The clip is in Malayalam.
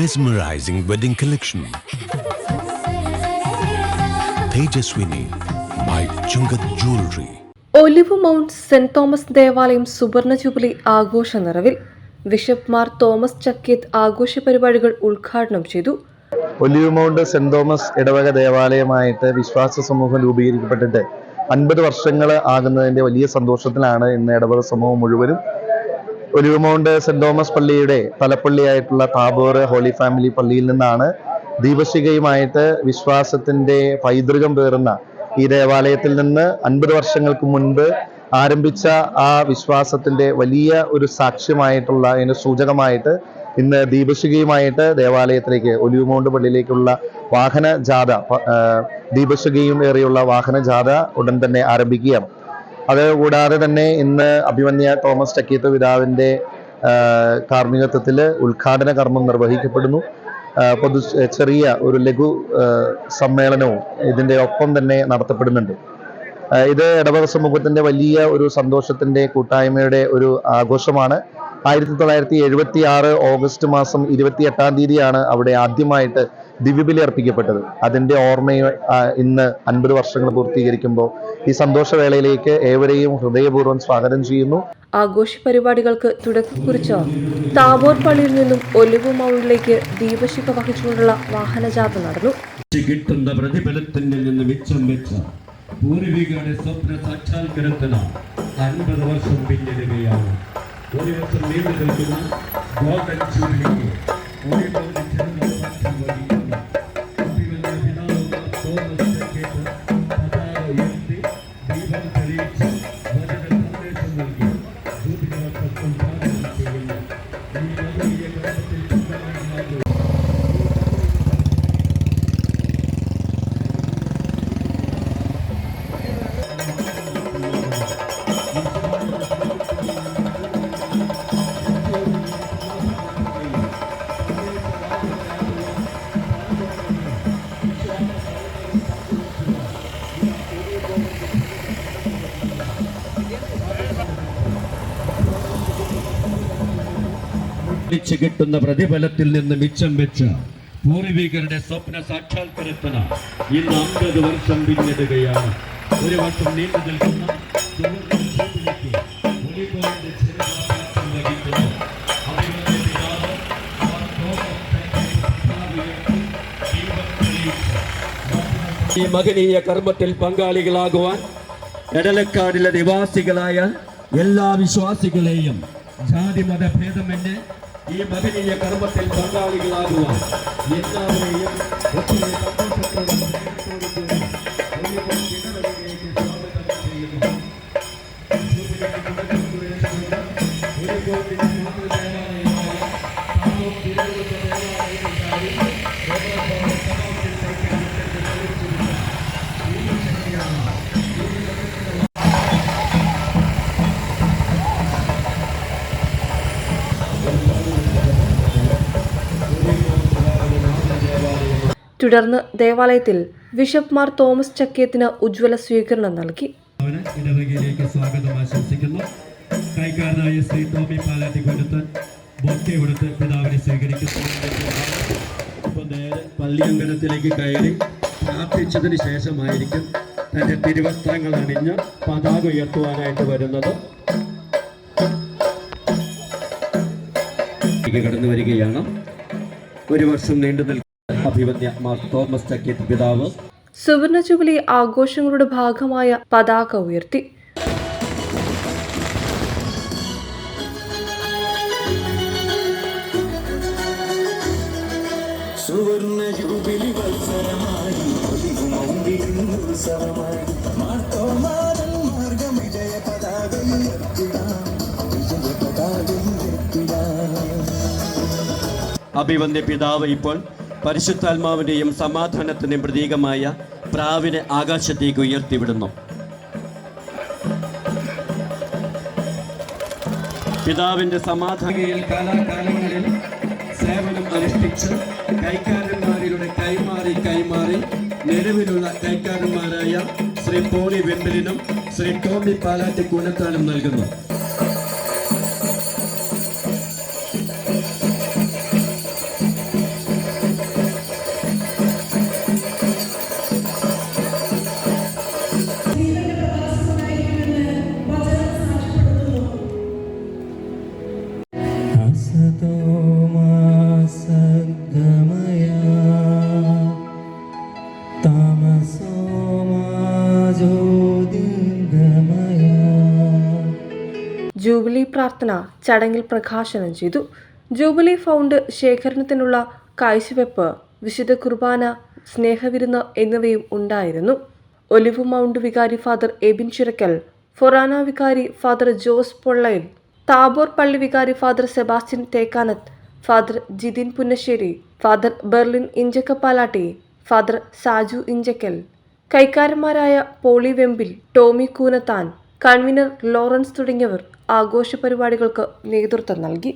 mesmerizing wedding collection Tejaswini by Chungath jewellery Olive Mount Saint Thomas ദേവാലയം സുവർണ ജൂബിലി ആഘോഷ നിറവിൽ ബിഷപ്പ് മാർ തോമസ് ചക്കേത്ത് ആഘോഷ പരിപാടികൾ ഉദ്ഘാടനം ചെയ്തു. ഒലിവ് മൗണ്ട് സെന്റ് തോമസ് ഇടവക ദേവാലയമായിട്ട് വിശ്വാസ സമൂഹം രൂപീകരിക്കപ്പെട്ടിട്ട് അൻപത് വർഷങ്ങൾ ആകുന്നതിന്റെ വലിയ സന്തോഷത്തിലാണ് ഇന്ന് ഇടവക സമൂഹം മുഴുവനും ഒലിവ് മൗണ്ട് സെന്റ് തോമസ് പള്ളിയുടെ തലപ്പള്ളിയായിട്ടുള്ള താബോർ ഹോളി ഫാമിലി പള്ളിയിൽ നിന്നാണ് ദീപശികയുമായിട്ട് വിശ്വാസത്തിന്റെ പൈതൃകം പേറുന്ന ഈ ദേവാലയത്തിൽ നിന്ന് അൻപത് വർഷങ്ങൾക്ക് മുൻപ് ആരംഭിച്ച ആ വിശ്വാസത്തിന്റെ വലിയ ഒരു സാക്ഷ്യമായിട്ടുള്ള അതിന് സൂചകമായിട്ട് ഇന്ന് ദീപശികയുമായിട്ട് ദേവാലയത്തിലേക്ക് ഒലിവ് മൗണ്ട് പള്ളിയിലേക്കുള്ള വാഹന ജാഥ ദീപശികയും ഏറിയുള്ള വാഹന ജാഥ ഉടൻ തന്നെ ആരംഭിക്കുകയാണ്. അത് കൂടാതെ തന്നെ ഇന്ന് അഭിമന്യ തോമസ് ചക്കീത്ത് പിതാവിന്റെ കാർമ്മികത്വത്തിൽ ഉദ്ഘാടന കർമ്മം നിർവഹിക്കപ്പെടുന്നു. പൊതു ചെറിയ ഒരു ലഘു സമ്മേളനവും ഇതിന്റെ ഒപ്പം തന്നെ നടത്തപ്പെടുന്നുണ്ട്. ഇത് ഇടവക സമൂഹത്തിന്റെ വലിയ ഒരു സന്തോഷത്തിന്റെ കൂട്ടായ്മയുടെ ഒരു ആഘോഷമാണ്. ആയിരത്തി തൊള്ളായിരത്തി എഴുപത്തി ആറ് ഓഗസ്റ്റ് മാസം ഇരുപത്തി എട്ടാം തീയതിയാണ് അവിടെ ആദ്യമായിട്ട് ദിവ്യബലി അർപ്പിക്കപ്പെട്ടത്. അതിന്റെ ഓർമ്മയെ ഇന്ന് അൻപത് വർഷങ്ങൾ പൂർത്തീകരിക്കുമ്പോൾ ഈ സന്തോഷവേളയിലേക്ക് ഏവരെയും ഹൃദയപൂർവം സ്വാഗതം ചെയ്യുന്നു. ആഘോഷ പരിപാടികൾക്ക് തുടക്കം കുറിച്ച? താബോർ പള്ളിയിൽ നിന്നും ഒലിവ് മൗണ്ടിലേക്ക് ദീപശിഖ വഹിച്ചുകൊണ്ടുള്ള വാഹനജാഥ നടന്നു. കിട്ടുന്ന പ്രതിഫലത്തിൽ നിന്ന് മിച്ചം വെച്ച പൂർവികരുടെ സ്വപ്ന സാക്ഷാത്കരത്തിന് അൻപത് വർഷം പിന്നിടുകയാണ്. ഒരു വർഷം നീണ്ടു നിൽക്കുന്ന ഗോൾഡൻ ജൂബിലിക്ക് ഒരുപാട് ഒളിച്ചു കിട്ടുന്ന പ്രതിഫലത്തിൽ നിന്ന് മിച്ചം വെച്ച പൂർവികരുടെ സ്വപ്ന സാക്ഷാത്കരത്തിന് ഇന്ന് അമ്പത് വർഷം പിന്നിടുകയാണ് ഒരു വർഷം നീണ്ടു നിൽക്കുന്ന. ഈ മകനീയ കർമ്മത്തിൽ പങ്കാളികളാകുവാൻ എടലക്കാടിലെ നിവാസികളായ എല്ലാ വിശ്വാസികളെയും ജാതി മത ഭേദമെന്ന് ഈ മകനീയ കർമ്മത്തിൽ പങ്കാളികളാകുവാൻ എല്ലാവരെയും ഒത്തിരി തുടർന്ന് ദേവാലയത്തിൽ ബിഷപ്പ് മാർ തോമസ് ചക്കയത്തിന് ഉജ്ജ്വല സ്വീകരണം നൽകി. സ്വാഗതം ആശംസിക്കുന്നു. കൈക്കാരനായ ശ്രീ ടോമി പാലാറ്റി കൊടുത്ത് ബൊക്കെ കൊടുത്ത് പിതാവിനെ സ്വീകരിക്കുന്നു. ഇപ്പൊ നേരെ പള്ളിയങ്കണത്തിലേക്ക് കയറി പ്രാർത്ഥിച്ചതിന് ശേഷമായിരിക്കും തന്റെ തിരുവസ്ത്രങ്ങൾ അണിഞ്ഞ് പതാക ഉയർത്തുവാനായിട്ട് വരുന്നത്. കടന്നു വരികയാണ്. ഒരു വർഷം നീണ്ടു അഭിവന്യ മാർ തോമസ് ചക്കേറ്റ് പിതാവ്. സുവർണ ജൂബിലി ആഘോഷങ്ങളുടെ ഭാഗമായ പതാക ഉയർത്തി. സുവർണ ജൂബിലി വത്സരമായി ഒലിവു മൗണ്ടിലും ഉത്സവമായി. മാർത്തോമാരൻ മാർഗം വിജയ പതാകയുയർത്തിടാം വിജയ പതാകയുയർത്തിടാം അഭിവന്യ പിതാവ് ഇപ്പോൾ പരിശുദ്ധാത്മാവിന്റെയും സമാധാനത്തിന്റെയും പ്രതീകമായ പ്രാവിനെ ആകാശത്തേക്ക് ഉയർത്തിവിടുന്നു. പിതാവിന്റെ സമാധാനയിൽ കാലാകാലങ്ങളിൽ സേവനം അനുഷ്ഠിച്ച് കൈക്കാരന്മാരിലൂടെ കൈമാറി കൈമാറി നിലവിലുള്ള കൈക്കാരന്മാരായ ശ്രീ പോണി വെമ്പലിനും ശ്രീ ടോമി പാലാറ്റി കൂനത്താനും നൽകുന്നു. ജൂബിലി പ്രാർത്ഥന ചടങ്ങിൽ പ്രകാശനം ചെയ്തു. ജൂബിലി ഫൗണ്ട് ശേഖരണത്തിനുള്ള കാഴ്ചവെപ്പ് വിശുദ്ധ കുർബാന സ്നേഹവിരുന്ന് എന്നിവയും ഉണ്ടായിരുന്നു. ഒലിവ് മൗണ്ട് വികാരി ഫാദർ എബിൻ ചുരക്കൽ ഫൊറാന വികാരി ഫാദർ ജോസ് പൊള്ളയിൽ താബോർ പള്ളി വികാരി father Sebastian Thekkanath father Jithin Punnassery father Berlin Inchakkapalatty father Saju Inchakkal കൈക്കാരന്മാരായ Poly Vempil Tommy Koonathan convener Lawrence തുടങ്ങിയവർ ആഘോഷ പരിപാടികൾക്ക് നേതൃത്വം നൽകി.